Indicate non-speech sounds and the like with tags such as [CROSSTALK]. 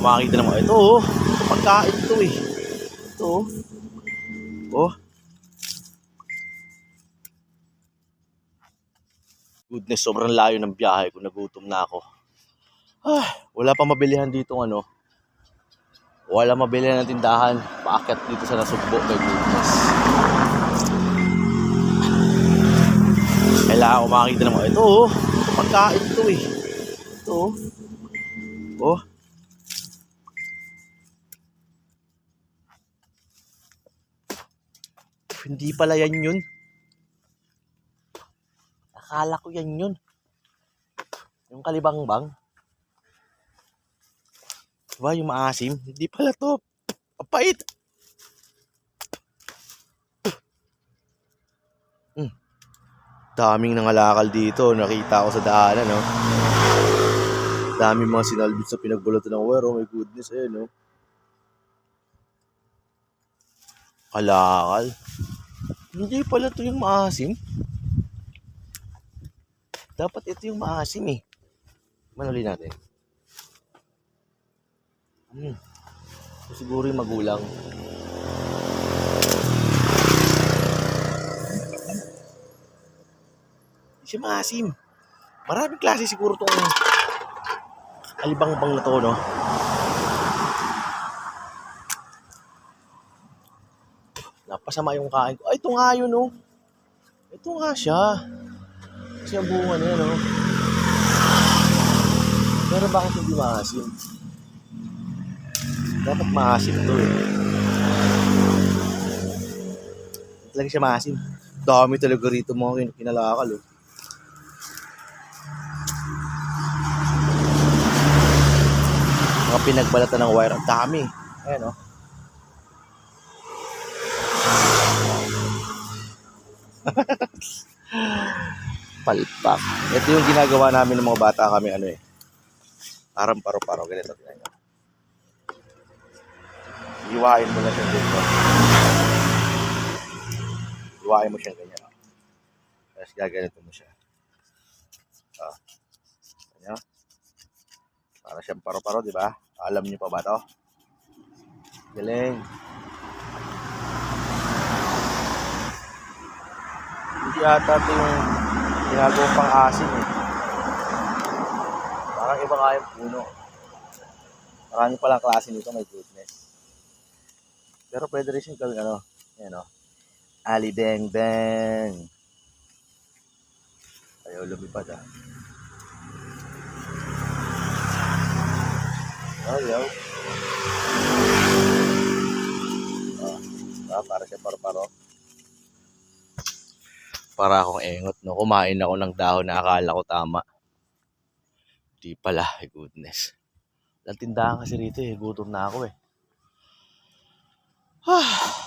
Makikita naman, ito oh. Ito pagkain to eh. Ito oh. Oh. Goodness, sobrang layo ng biyahe ko. Nagutom na ako. Ah, wala pa mabilihan dito ano. Wala mabilihan ng tindahan. Paakyat dito sa Nasugbo. My goodness. Kailangan ko makakita naman. Ito oh. Ito pagkain to eh. Ito oh. Oh. Hindi pala yan yun. Akala ko yan yun. Yung kalibangbang. Diba yung maasim? Hindi pala to. Apait. Hmm. Daming nangalakal dito. Nakita ko sa daanan, no? Daming mga sinalbit sa pinagbulutan ng wire. Oh my goodness, eh, no? Kalakal. Hindi pala to yung maasim. Dapat ito yung maasim eh. Manuli natin. Hmm. Ito siguro yung magulang. Hindi siya maasim. Maraming klase siguro tong alibangbang na to, no? Napasama yung kain ko. Ay, ito nga yun, no? Ito nga siya. Kasi ang bunga niya, no? Pero bakit hindi maasim? Dapat maasim to, eh. Talaga siya maasim. Dami talaga rito mga kin- kinalakal, oh. Mga pinagbalatan ng wire. Ang dami. Ayan, oh. [LAUGHS] palpak. Ito yung ginagawa namin ng mga bata kami ano eh. Parang paro-paro. Ganito. nyo. Iwain mo na siya dito. Iwain mo siya ganyan. Tapos gaganito mo siya. Ah. Ganyan. Para siyang paro-paro, di ba? Alam niyo pa ba to? Galing. Hindi ata ito yung ginagawang pang-asin eh. Parang iba nga puno. Marami palang klase nito, my goodness. Pero pwede rin siyang gawin ano, yan o. Ali bang bang. Ayaw lumipad ah. Ayaw. Ah, para siya paro-paro para akong engot, no? Kumain ako ng dahon na akala ko tama. Di pala, goodness. Walang tindahan kasi rito eh. Gutom na ako eh. [SIGHS] Ah,